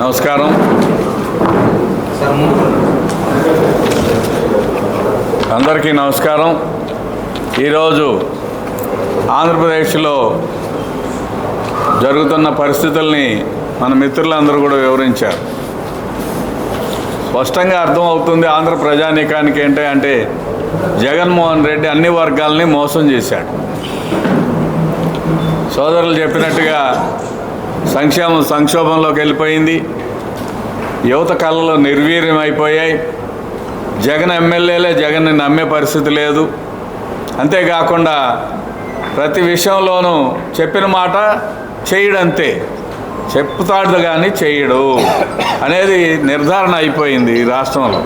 నమస్కారం. అందరికీ నమస్కారం. ఈరోజు ఆంధ్రప్రదేశ్లో జరుగుతున్న పరిస్థితుల్ని మన మిత్రులందరూ కూడా వివరించారు. స్పష్టంగా అర్థమవుతుంది ఆంధ్ర ప్రజానీకానికి ఏంటి అంటే జగన్మోహన్ రెడ్డి అన్ని వర్గాల్ని మోసం చేశాడు. సోదరులు చెప్పినట్టుగా సంక్షేమం సంక్షోభంలోకి వెళ్ళిపోయింది. యువత కళలు నిర్వీర్యం అయిపోయాయి జగన్ ఎమ్మెల్యేలే జగన్ని నమ్మే పరిస్థితి లేదు. అంతేకాకుండా ప్రతి విషయంలోనూ చెప్పిన మాట చేయడంతే. చెప్తాడు కానీ చేయడు అనేది నిర్ధారణ అయిపోయింది ఈ రాష్ట్రంలో.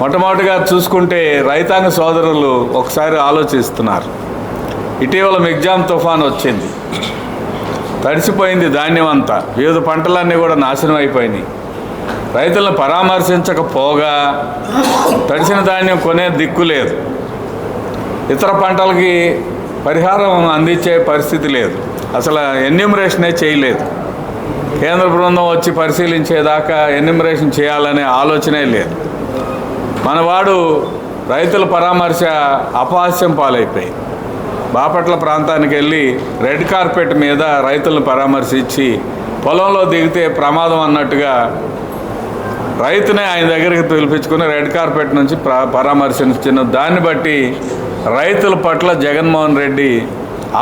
మొట్టమొదటిగా చూసుకుంటే రైతాంగ సోదరులు ఒకసారి ఆలోచిస్తున్నారు. ఇటీవల మిగ్జామ్ తుఫాన్ వచ్చింది. తడిసిపోయింది ధాన్యం అంతా వివిధ పంటలన్నీ కూడా నాశనం అయిపోయినాయి. రైతులను పరామర్శించకపోగా తడిసిన ధాన్యం కొనే దిక్కు లేదు. ఇతర పంటలకి పరిహారం అందించే పరిస్థితి లేదు. అసలు ఎన్యూమరేషనే చేయలేదు. కేంద్ర బృందం వచ్చి పరిశీలించేదాకా ఎన్యూమరేషన్ చేయాలనే ఆలోచనే లేదు. మనవాడు రైతుల పరామర్శ అపహాస్యం పాలైపోయింది. బాపట్ల ప్రాంతానికి వెళ్ళి రెడ్ కార్పెట్ మీద రైతులను పరామర్శించి పొలంలో దిగితే ప్రమాదం అన్నట్టుగా రైతునే ఆయన దగ్గరికి పిలిపించుకుని రెడ్ కార్పెట్ నుంచి పరామర్శించిన దాన్ని బట్టి రైతుల పట్ల జగన్మోహన్ రెడ్డి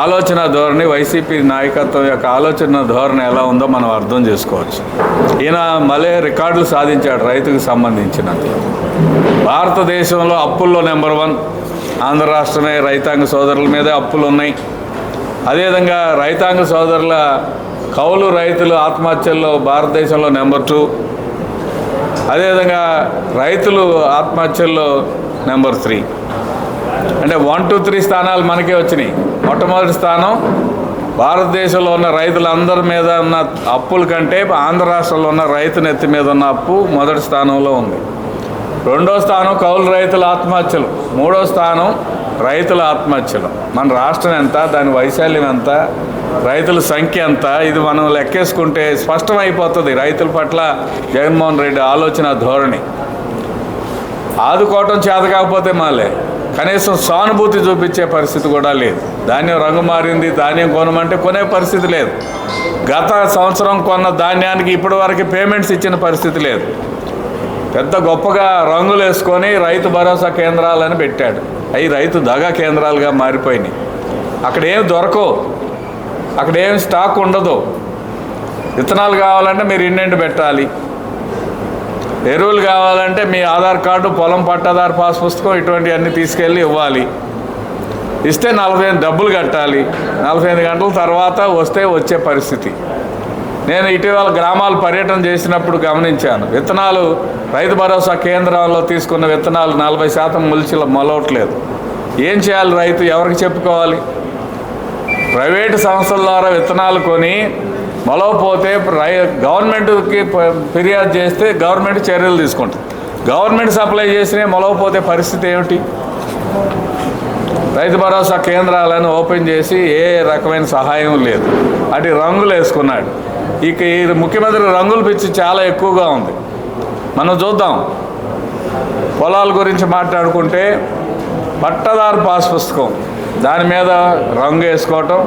ఆలోచన ధోరణి వైసీపీ నాయకత్వం యొక్క ఆలోచన ధోరణి ఎలా ఉందో మనం అర్థం చేసుకోవచ్చు. ఈయన మళ్ళీ రికార్డులు సాధించాడు రైతుకు సంబంధించినంత భారతదేశంలో అప్పుల్లో నెంబర్ వన్ ఆంధ్ర రాష్ట్రమే రైతాంగ సోదరుల మీద అప్పులు ఉన్నాయి అదేవిధంగా రైతాంగ సోదరుల కౌలు రైతులు ఆత్మహత్యల్లో భారతదేశంలో నెంబర్ టూ. అదేవిధంగా రైతులు ఆత్మహత్యల్లో నెంబర్ త్రీ. అంటే వన్ టూ త్రీ స్థానాలు మనకే వచ్చినాయి. మొట్టమొదటి స్థానం భారతదేశంలో ఉన్న రైతులందరి మీద ఉన్న అప్పుల కంటే ఆంధ్ర రాష్ట్రంలో ఉన్న రైతు నెత్తి మీద ఉన్న అప్పు మొదటి స్థానంలో ఉంది. రెండో స్థానం కౌలు రైతుల ఆత్మహత్యలు. మూడో స్థానం రైతుల ఆత్మహత్యలు. మన రాష్ట్రం ఎంత దాని వైశాల్యం ఎంత రైతుల సంఖ్య ఎంత ఇది మనం లెక్కేసుకుంటే స్పష్టమైపోతుంది రైతుల పట్ల జగన్మోహన్ రెడ్డి ఆలోచన ధోరణి. ఆదుకోవటం చేత కాకపోతే మాలే. కనీసం సానుభూతి చూపించే పరిస్థితి కూడా లేదు. ధాన్యం రంగు మారింది ధాన్యం కొనమంటే కొనే పరిస్థితి లేదు. గత సంవత్సరం కొన్న ధాన్యానికి ఇప్పటివరకు పేమెంట్స్ ఇచ్చిన పరిస్థితి లేదు. పెద్ద గొప్పగా రంగులు వేసుకొని రైతు భరోసా కేంద్రాలని పెట్టాడు. అవి రైతు దగా కేంద్రాలుగా మారిపోయినాయి. అక్కడ ఏం దొరకవు. అక్కడ ఏమి స్టాక్ ఉండదు. విత్తనాలు కావాలంటే మీరు ఇండెంట్ పెట్టాలి. ఎరువులు కావాలంటే మీ ఆధార్ కార్డు పొలం పట్టాదారు పాస్ పుస్తకం ఇటువంటివన్నీ తీసుకెళ్ళి ఇవ్వాలి. ఇస్తే నలభై ఐదు డబ్బులు కట్టాలి. నలభై ఐదు గంటల తర్వాత వస్తే వచ్చే పరిస్థితి. నేను ఇటీవల గ్రామాలు పర్యటన చేసినప్పుడు గమనించాను. విత్తనాలు రైతు భరోసా కేంద్రాల్లో తీసుకున్న విత్తనాలు నలభై శాతం ములిచిల మొలవట్లేదు. ఏం చేయాలి రైతు? ఎవరికి చెప్పుకోవాలి? ప్రైవేటు సంస్థల ద్వారా విత్తనాలు కొని మొలవపోతే రై గవర్నమెంట్కి ఫిర్యాదు చేస్తే గవర్నమెంట్ చర్యలు తీసుకుంటుంది. గవర్నమెంట్ సప్లై చేసినా మొలవపోతే పరిస్థితి ఏమిటి? రైతు భరోసా కేంద్రాలను ఓపెన్ చేసి ఏ రకమైన సహాయం లేదు. అటు రంగులు వేసుకున్నాడు. ఇక ఈ ముఖ్యమంత్రి రంగుల పిచ్చి చాలా ఎక్కువగా ఉంది. మనం చూద్దాం. పొలాల గురించి మాట్లాడుకుంటే పట్టదారు పాస్ పుస్తకం. దాని మీద రంగు వేసుకోవటం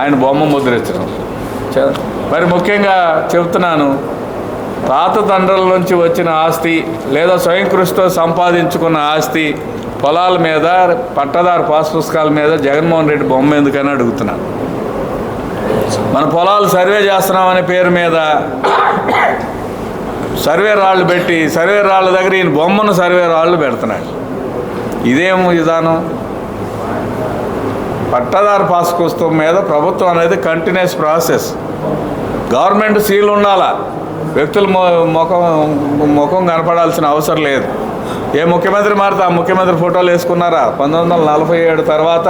ఆయన బొమ్మ ముద్రించడం. మరి ముఖ్యంగా చెప్తున్నాను తాత తండ్రుల నుంచి వచ్చిన ఆస్తి లేదా స్వయం కృషితో సంపాదించుకున్న ఆస్తి పొలాల మీద పట్టదారు పాస్ పుస్తకాల మీద జగన్మోహన్ రెడ్డి బొమ్మ ఎందుకని అడుగుతున్నాను. మన పొలాలు సర్వే చేస్తున్నామనే పేరు మీద సర్వే రాళ్ళు పెట్టి సర్వే రాళ్ళ దగ్గర ఈయన బొమ్మను సర్వే రాళ్ళు పెడుతున్నాడు. ఇదేం విధానం? పట్టదారు పాస్ పుస్తకం మీద ప్రభుత్వం అనేది కంటిన్యూస్ ప్రాసెస్ గవర్నమెంట్ సీల్ ఉండాలా? వ్యక్తుల ముఖం ముఖం కనపడాల్సిన అవసరం లేదు. ఏ ముఖ్యమంత్రి మారితే ఆ ముఖ్యమంత్రి ఫోటోలు వేసుకున్నారా? పంతొమ్మిది వందల నలభై ఏడు తర్వాత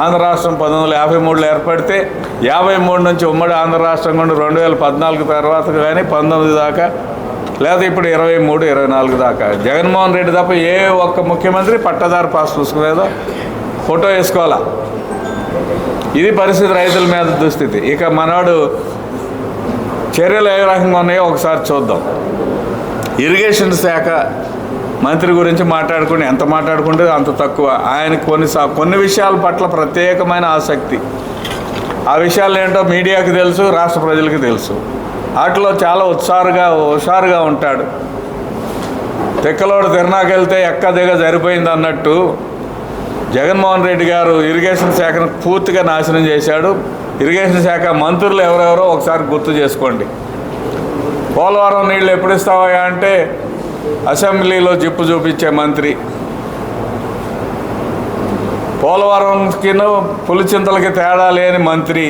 ఆంధ్ర రాష్ట్రం పంతొమ్మిది వందల యాభై మూడులో ఏర్పడితే యాభై మూడు నుంచి ఉమ్మడి ఆంధ్ర రాష్ట్రం కూడా రెండు వేల పద్నాలుగు తర్వాత కానీ పంతొమ్మిది దాకా లేదా ఇప్పుడు ఇరవై మూడు ఇరవై నాలుగు దాకా. జగన్మోహన్ రెడ్డి తప్ప ఏ ఒక్క ముఖ్యమంత్రి పట్టదారు పాస్ పుస్తకం ఫోటో వేసుకోవాలా? ఇది పరిస్థితి రైతుల మీద దుస్థితి. ఇక మనవాడు చర్యలు ఏ రకంగా ఉన్నాయో ఒకసారి చూద్దాం. ఇరిగేషన్ శాఖ మంత్రి గురించి మాట్లాడుకుని ఎంత మాట్లాడుకుంటే అంత తక్కువ. ఆయన కొన్ని సా- కొన్ని విషయాల పట్ల ప్రత్యేకమైన ఆసక్తి. ఆ విషయాలు ఏంటో మీడియాకి తెలుసు రాష్ట్ర ప్రజలకు తెలుసు. వాటిలో చాలా ఉత్సారుగా హుషారుగా ఉంటాడు. తెక్కలోడు తిరణాకెళ్తే ఎక్క దిగ సరిపోయింది అన్నట్టు జగన్మోహన్ రెడ్డి గారు ఇరిగేషన్ శాఖను పూర్తిగా నాశనం చేశాడు. ఇరిగేషన్ శాఖ మంత్రులు ఎవరెవరో ఒకసారి గుర్తు చేసుకోండి. పోలవరం నీళ్ళు ఎప్పుడు ఇస్తావా అంటే అసెంబ్లీలో జిప్పు చూపించే మంత్రి. పోలవరంకి పులిచింతలకి తేడా లేని మంత్రి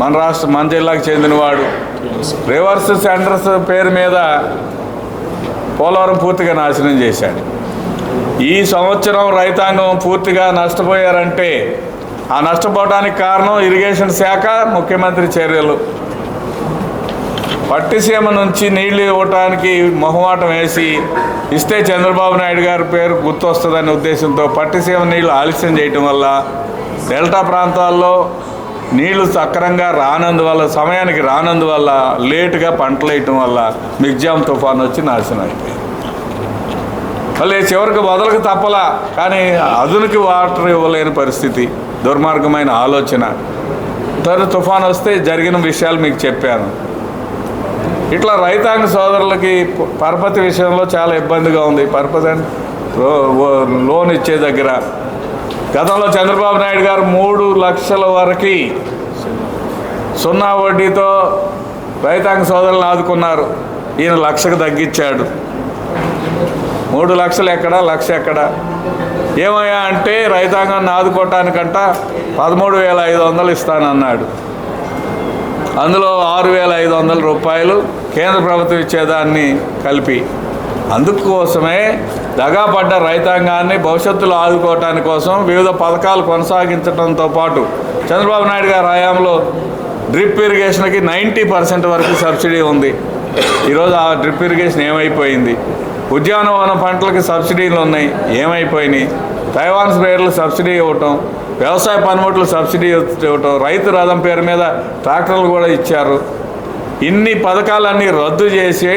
మన రాష్ట్ర మన జిల్లాకు చెందినవాడు. రివర్స్ సెంటర్స్ పేరు మీద పోలవరం పూర్తిగా నాశనం చేశాడు. ఈ సంవత్సరం రైతాంగం పూర్తిగా నష్టపోయారంటే ఆ నష్టపోవడానికి కారణం ఇరిగేషన్ శాఖ ముఖ్యమంత్రి చర్యలు. పట్టిసీమ నుంచి నీళ్ళు ఇవ్వటానికి మొహమాటం వేసి ఇస్తే చంద్రబాబు నాయుడు గారి పేరు గుర్తొస్తుందనే ఉద్దేశంతో పట్టిసీమ నీళ్ళు ఆలస్యం చేయటం వల్ల డెల్టా ప్రాంతాల్లో నీళ్ళు సక్రంగా రానందువల్ల సమయానికి రానందువల్ల లేటుగా పంటలు వేయటం వల్ల మిగ్జామ్ తుఫాన్ వచ్చి నాశనం అయిపోయింది. మళ్ళీ చివరికి వదలకు తప్పలా కానీ అదునికి వాటర్ ఇవ్వలేని పరిస్థితి దుర్మార్గమైన ఆలోచన. తను తుఫాన్ వస్తే జరిగిన విషయాలు మీకు చెప్పాను. ఇట్లా రైతాంగ సోదరులకి పరపతి విషయంలో చాలా ఇబ్బందిగా ఉంది. పరపతి లోన్ ఇచ్చే దగ్గర. గతంలో చంద్రబాబు నాయుడు గారు మూడు లక్షల వరకు సున్నా వడ్డీతో రైతాంగ సోదరులను ఆదుకున్నారు. ఈయన లక్షకు తగ్గించాడు. మూడు లక్షలు ఎక్కడ లక్ష ఎక్కడ? ఏమయ్యా అంటే రైతాంగాన్ని ఆదుకోవటానికంట పదమూడు వేల ఐదు వందలు ఇస్తానన్నాడు. అందులో ఆరు వేల ఐదు వందల రూపాయలు కేంద్ర ప్రభుత్వం ఇచ్చేదాన్ని కలిపి. అందుకోసమే దగాపడ్డ రైతాంగాన్ని భవిష్యత్తులో ఆదుకోవటాని కోసం వివిధ పథకాలు కొనసాగించడంతో పాటు చంద్రబాబు నాయుడు గారి హయాంలో డ్రిప్ ఇరిగేషన్కి నైంటీ పర్సెంట్ వరకు సబ్సిడీ ఉంది. ఈరోజు ఆ డ్రిప్ ఇరిగేషన్ ఏమైపోయింది? ఉద్యానవన పంటలకి సబ్సిడీలు ఉన్నాయి ఏమైపోయినాయి? తైవాన్ స్ప్రేయర్లు సబ్సిడీ ఇవ్వటం వ్యవసాయ పనిముట్లు సబ్సిడీ ఇవ్వటం రైతు రథం పేరు మీద ట్రాక్టర్లు కూడా ఇచ్చారు. ఇన్ని పథకాలన్నీ రద్దు చేసి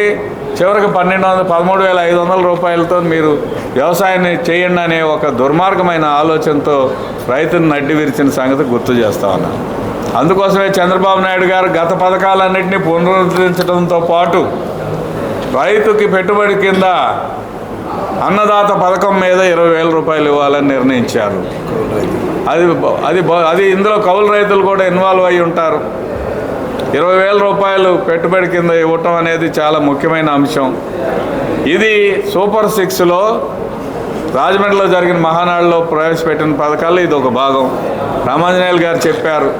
చివరికి పన్నెండు వందల పదమూడు వేల ఐదు వందల రూపాయలతో మీరు వ్యవసాయాన్ని చేయండి అనే ఒక దుర్మార్గమైన ఆలోచనతో రైతును నడ్డి విరిచిన సంగతి గుర్తు చేస్తా ఉన్నాను అందుకోసమే చంద్రబాబు నాయుడు గారు గత పథకాలన్నింటినీ పునరుద్ధరించడంతో పాటు రైతుకి పెట్టుబడి కింద అన్నదాత పథకం మీద ఇరవై వేల రూపాయలు ఇవ్వాలని నిర్ణయించారు. అది అది అది ఇందులో కౌలు రైతులు కూడా ఇన్వాల్వ్ అయి ఉంటారు. ఇరవై వేల రూపాయలు పెట్టుబడి కింద ఇవ్వటం అనేది చాలా ముఖ్యమైన అంశం. ఇది సూపర్ సిక్స్లో రాజమండ్రిలో జరిగిన మహానాడులో ప్రవేశపెట్టిన పథకాల్లో ఇది ఒక భాగం. రామాంజనేయులు గారు చెప్పారు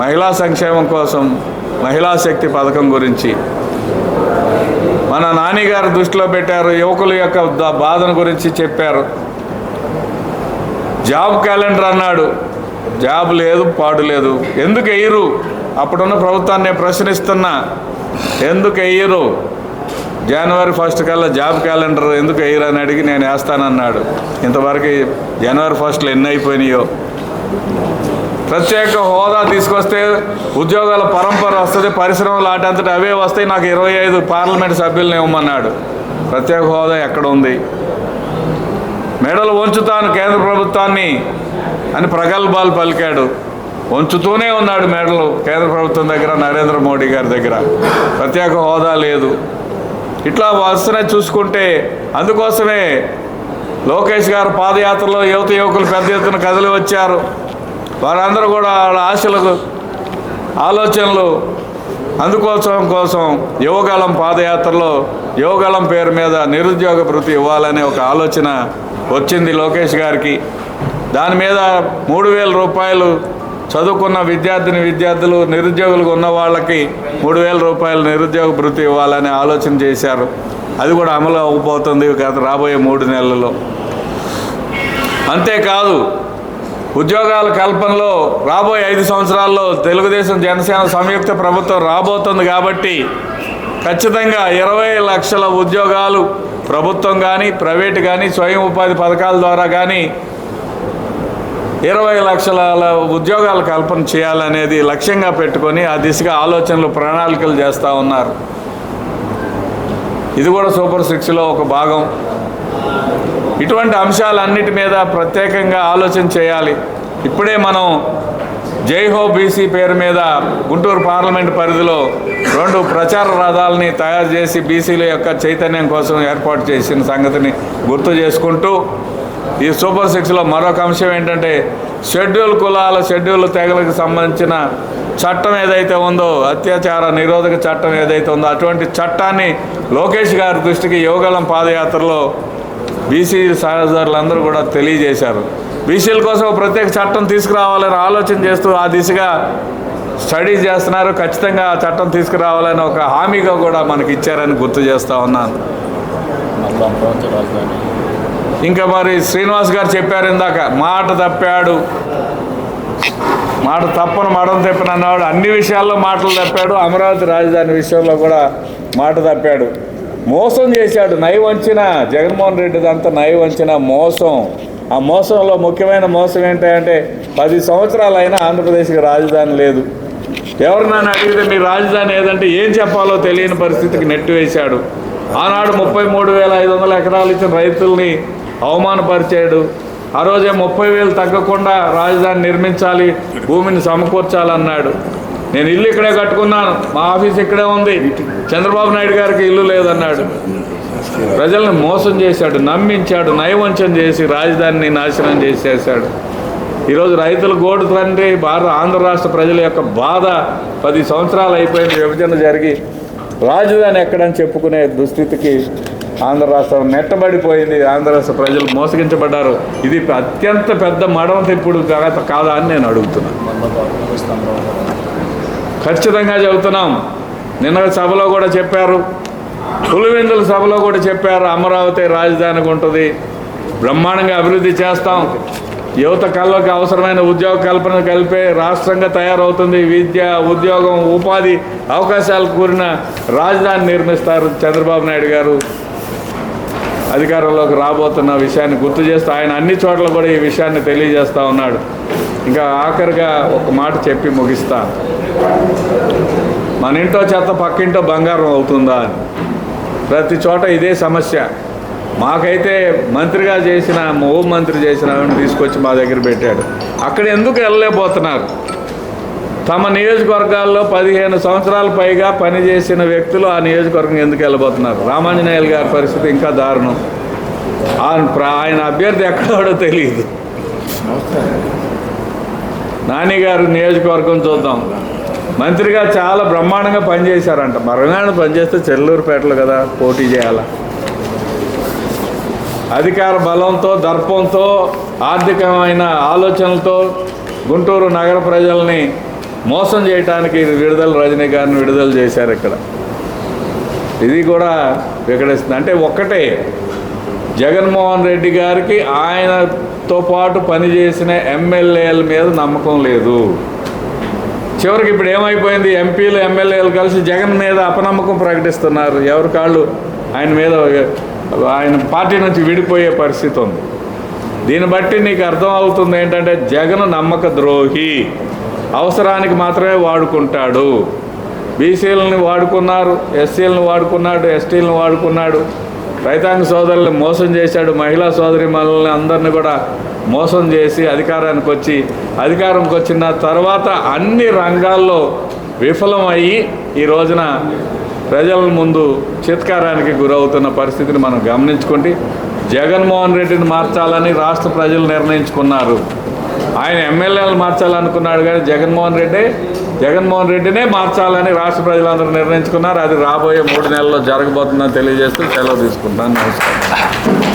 మహిళా సంక్షేమం కోసం మహిళా శక్తి పథకం గురించి. మన నానిగారు దృష్టిలో పెట్టారు యువకుల యొక్క బాధను గురించి చెప్పారు. జాబ్ క్యాలెండర్ అన్నాడు. జాబ్ లేదు పాడు లేదు. ఎందుకు ఎయ్యరు? అప్పుడున్న ప్రభుత్వాన్ని ప్రశ్నిస్తున్నా. ఎందుకు ఎయ్యరు? జనవరి ఫస్ట్ కల్లా జాబ్ క్యాలెండర్ ఎందుకు వేయరు అని అడిగి నేను వేస్తానన్నాడు. ఇంతవరకు జనవరి ఫస్ట్లో ఎన్ని అయిపోయినాయో. ప్రత్యేక హోదా తీసుకొస్తే ఉద్యోగాల పరంపర వస్తుంది పరిశ్రమలు ఆటంతటి అవే వస్తాయి. నాకు ఇరవై ఐదు పార్లమెంట్ సభ్యులను ఇవ్వమన్నాడు. ప్రత్యేక హోదా ఎక్కడ ఉంది? మెడలు వంచుతాను కేంద్ర ప్రభుత్వాన్ని అని ప్రగల్భాలు పలికాడు. వంచుతూనే ఉన్నాడు మెడలు కేంద్ర ప్రభుత్వం దగ్గర నరేంద్ర మోడీ గారి దగ్గర. ప్రత్యేక హోదా లేదు. ఇట్లా వస్తున్నాయి చూసుకుంటే అందుకోసమే లోకేష్ గారు పాదయాత్రలో యువత యువకులు పెద్ద ఎత్తున కదిలి వచ్చారు. వారందరూ కూడా వాళ్ళ ఆశలకు ఆలోచనలు అందుకోసం కోసం యువగాలం పాదయాత్రలో యువగలం పేరు మీద నిరుద్యోగ భృతి ఇవ్వాలనే ఒక ఆలోచన వచ్చింది లోకేష్ గారికి. దాని మీద మూడు వేల రూపాయలు చదువుకున్న విద్యార్థిని విద్యార్థులు నిరుద్యోగులుగా ఉన్న వాళ్ళకి మూడు వేల రూపాయలు నిరుద్యోగ భృతి ఇవ్వాలని ఆలోచన చేశారు. అది కూడా అమలు అవ్వబోతుంది గత రాబోయే మూడు నెలల్లో. అంతేకాదు ఉద్యోగాల కల్పనలో రాబోయే ఐదు సంవత్సరాల్లో తెలుగుదేశం జనసేన సంయుక్త ప్రభుత్వం రాబోతుంది కాబట్టి ఖచ్చితంగా ఇరవై లక్షల ఉద్యోగాలు ప్రభుత్వం కానీ ప్రైవేట్ కానీ స్వయం ఉపాధి పథకాల ద్వారా కానీ ఇరవై లక్షల ఉద్యోగాల కల్పన చేయాలనేది లక్ష్యంగా పెట్టుకొని ఆ దిశగా ఆలోచనలు ప్రణాళికలు చేస్తూ ఉన్నారు. ఇది కూడా సూపర్ సిక్స్లో ఒక భాగం. ఇటువంటి అంశాలన్నిటి మీద ప్రత్యేకంగా ఆలోచన చేయాలి. ఇప్పుడే మనం జై హో బీసీ పేరు మీద గుంటూరు పార్లమెంట్ పరిధిలో రెండు ప్రచార రథాలని తయారు చేసి బీసీల యొక్క చైతన్యం కోసం ఏర్పాటు చేసిన సంగతిని గుర్తు చేసుకుంటూ ఈ సూపర్ సిక్స్లో మరొక అంశం ఏంటంటే షెడ్యూల్ కులాల షెడ్యూల్ తెగలకు సంబంధించిన చట్టం ఏదైతే ఉందో అత్యాచార నిరోధక చట్టం ఏదైతే ఉందో అటువంటి చట్టాన్ని లోకేష్ గారి దృష్టికి యువగలం పాదయాత్రలో బీసీ సహచరులందరూ కూడా తెలియజేశారు. బీసీల కోసం ఒక ప్రత్యేక చట్టం తీసుకురావాలని ఆలోచన చేస్తూ ఆ దిశగా స్టడీ చేస్తున్నారు. ఖచ్చితంగా ఆ చట్టం తీసుకురావాలని ఒక హామీగా కూడా మనకి ఇచ్చారని గుర్తు చేస్తూ ఉన్నాను. ఇంకా మరి శ్రీనివాస్ గారు చెప్పారు ఇందాక మాట తప్పాడు. మాట తప్పను మడం తప్పిన అన్నవాడు అన్ని విషయాల్లో మాటలు తప్పాడు. అమరావతి రాజధాని విషయంలో కూడా మాట తప్పాడు. మోసం చేశాడు నై వంచిన జగన్మోహన్ రెడ్డిదంతా నయవంచిన నై వంచిన మోసం. ఆ మోసంలో ముఖ్యమైన మోసం ఏంటంటే పది సంవత్సరాలైనా ఆంధ్రప్రదేశ్కి రాజధాని లేదు. ఎవరు నన్ను అడిగితే మీ రాజధాని ఏదంటే ఏం చెప్పాలో తెలియని పరిస్థితికి నెట్టివేశాడు ఆనాడు ముప్పై మూడు వేల ఐదు వందల ఎకరాలు ఇచ్చిన రైతుల్ని అవమానపరిచాడు. ఆ రోజే ముప్పై వేలు తగ్గకుండా రాజధాని నిర్మించాలి భూమిని సమకూర్చాలన్నాడు. నేను ఇల్లు ఇక్కడే కట్టుకున్నాను. మా ఆఫీస్ ఇక్కడే ఉంది. చంద్రబాబు నాయుడు గారికి ఇల్లు లేదన్నాడు. ప్రజల్ని మోసం చేశాడు నమ్మించాడు నయవంచం చేసి రాజధానిని నాశనం చేసేసాడు ఈరోజు రైతుల గోడు తండ్రి భారత ఆంధ్ర రాష్ట్ర ప్రజల యొక్క బాధ పది సంవత్సరాలు అయిపోయిన విభజన జరిగి రాజధాని ఎక్కడని చెప్పుకునే దుస్థితికి ఆంధ్ర రాష్ట్రం నెట్టబడిపోయింది ఆంధ్ర రాష్ట్ర ప్రజలు మోసగించబడ్డారు. ఇది అత్యంత పెద్ద మడమ తిప్పుడు కాదా అని నేను అడుగుతున్నాను మళ్ళీ గవర్నమెంట్ వస్తే అమరావతి రాజధాని. ఖచ్చితంగా చెబుతున్నాం. నిన్న సభలో కూడా చెప్పారు. పులివెందుల సభలో కూడా చెప్పారు. అమరావతి రాజధానికి ఉంటుంది. బ్రహ్మాండంగా అభివృద్ధి చేస్తాం. యువత కళ్ళకి అవసరమైన ఉద్యోగ కల్పన కలిపే రాష్ట్రంగా తయారవుతుంది. విద్య ఉద్యోగం ఉపాధి అవకాశాలు కూరిన రాజధాని నిర్మిస్తారు చంద్రబాబు నాయుడు గారు. అధికారంలోకి రాబోతున్న విషయాన్ని గుర్తు చేస్తూ ఆయన అన్ని చోట్ల కూడా ఈ విషయాన్ని తెలియజేస్తూ ఉన్నాడు. ఇంకా ఆఖరిగా ఒక మాట చెప్పి ముగిస్తా. మన ఇంట్లో చెత్త పక్కింటో బంగారం అవుతుందా అని. ప్రతి చోట ఇదే సమస్య. మాకైతే మంత్రిగా చేసిన మా హోం మంత్రి చేసిన తీసుకొచ్చి మా దగ్గర పెట్టాడు. అక్కడ ఎందుకు వెళ్ళలేకపోతున్నారు? తమ నియోజకవర్గాల్లో పదిహేను సంవత్సరాల పైగా పనిచేసిన వ్యక్తులు ఆ నియోజకవర్గం ఎందుకు వెళ్ళబోతున్నారు? రామాంజనేయులు గారి పరిస్థితి ఇంకా దారుణం. ఆయన ఆయన అభ్యర్థి ఎక్కడో తెలియదు. నానిగారు నియోజకవర్గం చూద్దాం. మంత్రిగా చాలా బ్రహ్మాండంగా పనిచేశారంట. మరణాన్ని పనిచేస్తే చెల్లూరుపేటలు కదా పోటీ చేయాల? అధికార బలంతో దర్పంతో ఆర్థికమైన ఆలోచనలతో గుంటూరు నగర ప్రజల్ని మోసం చేయడానికి విడుదల రజనీ గారిని విడుదల చేశారు ఇక్కడ. ఇది కూడా వికటిస్తుంది. అంటే ఒక్కటే జగన్మోహన్ రెడ్డి గారికి ఆయనతో పాటు పనిచేసిన ఎమ్మెల్యేల మీద నమ్మకం లేదు. చివరికి ఇప్పుడు ఏమైపోయింది? ఎంపీలు ఎమ్మెల్యేలు కలిసి జగన్ మీద అపనమ్మకం ప్రకటిస్తున్నారు. ఎవరి కాళ్ళు? ఆయన మీద ఆయన పార్టీ నుంచి విడిపోయే పరిస్థితి ఉంది. దీన్ని బట్టి నీకు అర్థం అవుతుంది ఏంటంటే జగన్ నమ్మక ద్రోహి అవసరానికి మాత్రమే వాడుకుంటాడు. బీసీలని వాడుకున్నారు ఎస్సీలను వాడుకున్నాడు ఎస్టీలను వాడుకున్నాడు. రైతాంగ సోదరులను మోసం చేశాడు. మహిళా సోదరి మనల్ని అందరిని కూడా మోసం చేసి అధికారానికి వచ్చి అధికారంకి వచ్చిన తర్వాత అన్ని రంగాల్లో విఫలమయ్యి ఈ రోజున ప్రజల ముందు చిత్కారానికి గురవుతున్న పరిస్థితిని మనం గమనించుకుంటే జగన్మోహన్ రెడ్డిని మార్చాలని రాష్ట్ర ప్రజలు నిర్ణయించుకున్నారు. ఆయన ఎమ్మెల్యేలు మార్చాలనుకున్నాడు కానీ జగన్మోహన్ రెడ్డి జగన్మోహన్ రెడ్డినే మార్చాలని రాష్ట్ర ప్రజలందరూ నిర్ణయించుకున్నారు. అది రాబోయే మూడు నెలల్లో జరగబోతుందని తెలియజేస్తూ సెలవు తీసుకుంటాను. నమస్కారం.